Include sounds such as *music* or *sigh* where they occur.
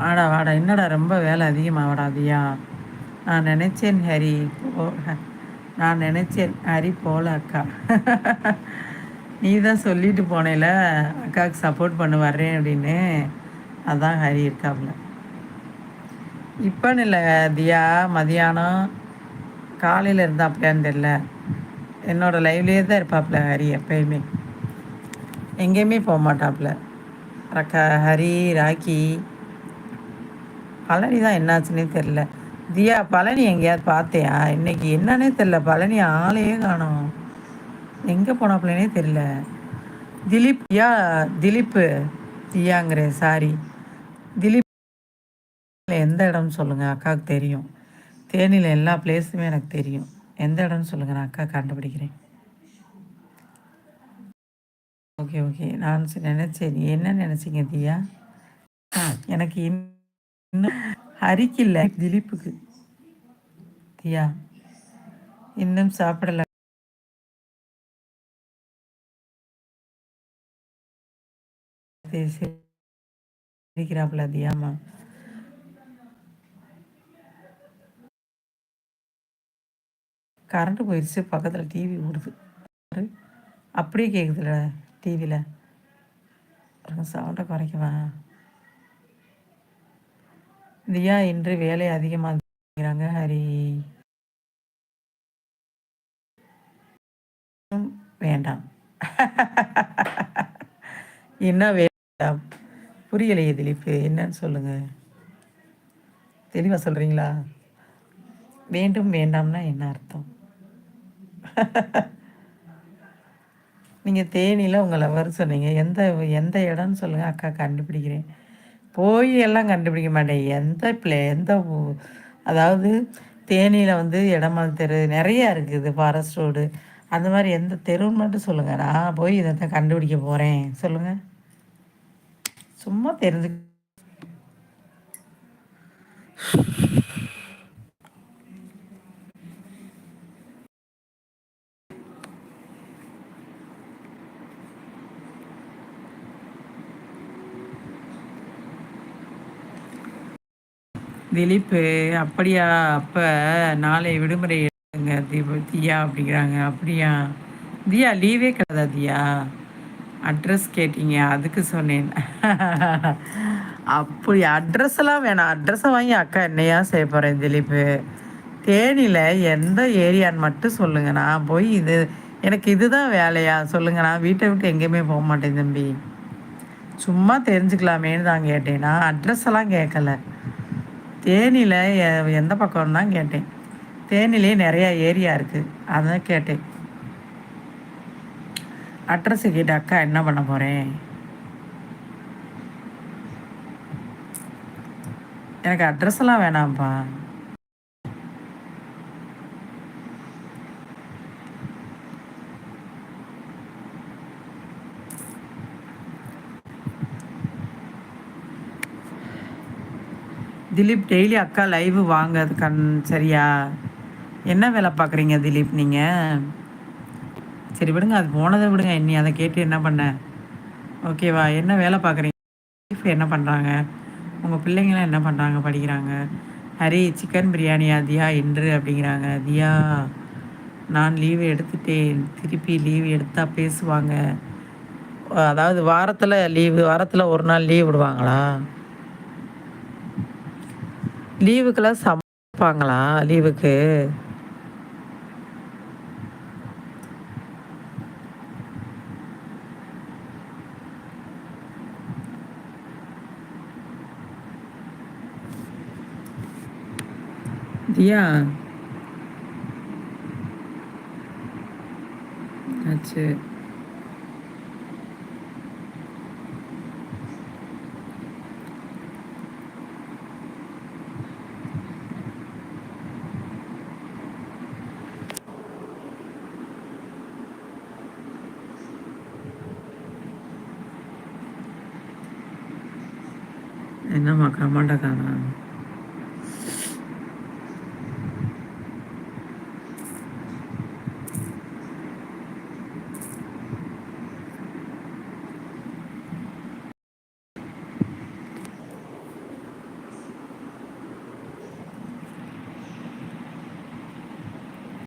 வாடா வாடா என்னடா ரொம்ப வேலை அதிகமாக தியா? நான் நினச்சேன் ஹரி. போ நான் நினச்சேன் ஹரி போல அக்கா. நீ தான் சொல்லிட்டு போனேல அக்காவுக்கு சப்போர்ட் பண்ண வர்றேன் அப்படின்னு. அதான் ஹரி இருக்காப்புல. இப்போன்னு இல்லை தியா மதியானம். காலையில் இருந்தாப்லையான்னு தெரில என்னோடய லைவ்லேயே தான் இருப்பாப்புல ஹரி எப்பயுமே. எங்கேயுமே போக மாட்டாப்புல. ரக்கா ஹரி ராக்கி பழனி தான் என்னாச்சுன்னே தெரில தியா பழனி எங்கேயாவது பார்த்தியா? இன்னைக்கு என்னன்னே தெரில பழனி ஆளையே காணும். எங்கே போனாப்புலனே தெரில திலீப் யா திலீப்பு தியாங்கிறேன் சாரி. திலீப் எந்த இடம்னு சொல்லுங்கள் அக்காவுக்கு தெரியும். தேனியில் எல்லா பிளேஸுமே எனக்கு தெரியும். எந்த இடம்னு சொல்லுங்கள் நான் அக்கா கண்டுபிடிக்கிறேன். ஓகே ஓகே நான் நினச்சேன். என்ன நினச்சிங்க தியா? எனக்கு இன் இன்னும் ஹரிக்கு இல்லை திலீப்புக்கு. தியா இன்னும் சாப்பிடல. இருக்கிறாப்ல தியாமா கரண்ட் போயிடுச்சு பக்கத்தில் டிவி ஓடுது. அப்படியே கேட்குதுல டிவியில் சவுண்டை குறைக்கவா? தியா இன்று வேலை அதிகமாக ஹரி. வேண்டாம். என்ன வேண்டாம்? புரியலையே திலிப்பு என்னன்னு சொல்லுங்க. தெளிவாக சொல்கிறீங்களா வேண்டும் வேண்டாம்னா என்ன அர்த்தம்? நீங்கள் தேனியில் உங்களை வர சொன்னீங்க. எந்த எந்த இடம்னு சொல்லுங்கள் அக்கா கண்டுபிடிக்கிறேன். போய் எல்லாம் கண்டுபிடிக்க மாட்டேன். எந்த பிளே எந்த அதாவது தேனியில் வந்து இடமா தெரு நிறையா இருக்குது ஃபாரஸ்ட் ரோடு அந்த மாதிரி எந்த தெருன்னு மட்டும் சொல்லுங்கள் நான் போய் இதை தான் கண்டுபிடிக்க போகிறேன் சொல்லுங்கள் சும்மா தெரிஞ்சு திலீப்பு அப்படியா அப்போ நாளை விடுமுறை எடுங்க தீப தியா அப்படிங்கிறாங்க. அப்படியா? தியா லீவே கிடையாதா தியா? அட்ரஸ் கேட்டீங்க அதுக்கு சொன்னேன். *laughs* அப்படி அட்ரஸ் எல்லாம் வேணாம். அட்ரஸை வாங்கி அக்கா என்னையா செய்ய போகிறேன் திலீப்பு? தேனியில் எந்த ஏரியான்னு மட்டும் சொல்லுங்க. நான் போய் இது எனக்கு இதுதான் வேலையா? சொல்லுங்க. நான் வீட்டை விட்டு எங்கேயுமே போக மாட்டேன் தம்பி. சும்மா தெரிஞ்சுக்கலாமேன்னு தான் கேட்டேன். நான் அட்ரஸ் எல்லாம் கேட்கல. தேனியில் எந்த பக்கம்னு தான் கேட்டேன். தேனிலே நிறையா ஏரியா இருக்குது அதான் கேட்டேன். அட்ரஸு கேட்டு அக்கா என்ன பண்ண போகிறேன் எனக்கு அட்ரஸ்லாம் எல்லாம் வேணாம்ப்பா. திலீப் டெய்லி அக்கா லைவ் வாங்க அது கண் சரியா? என்ன வேலை பார்க்குறீங்க திலீப் நீங்கள் சரி விடுங்க அது போனதை விடுங்க இன்னி அதை கேட்டு என்ன பண்ண? ஓகேவா என்ன வேலை பார்க்குறீங்க? என்ன பண்ணுறாங்க உங்கள் பிள்ளைங்களாம் என்ன பண்ணுறாங்க படிக்கிறாங்க? ஹரி சிக்கன் பிரியாணியா தியா இன்று அப்படிங்கிறாங்க. தியா நான் லீவு எடுத்துட்டேன். திருப்பி லீவு எடுத்தால் பேசுவாங்க. அதாவது வாரத்தில் லீவு வாரத்தில் ஒரு நாள் லீவ் விடுவாங்களா? லீவுக்கெல்லாம் சமைப்பாங்களா? லீவுக்கு? தியா? ஆச்சு. என்னம்மா கமாண்டா காணும்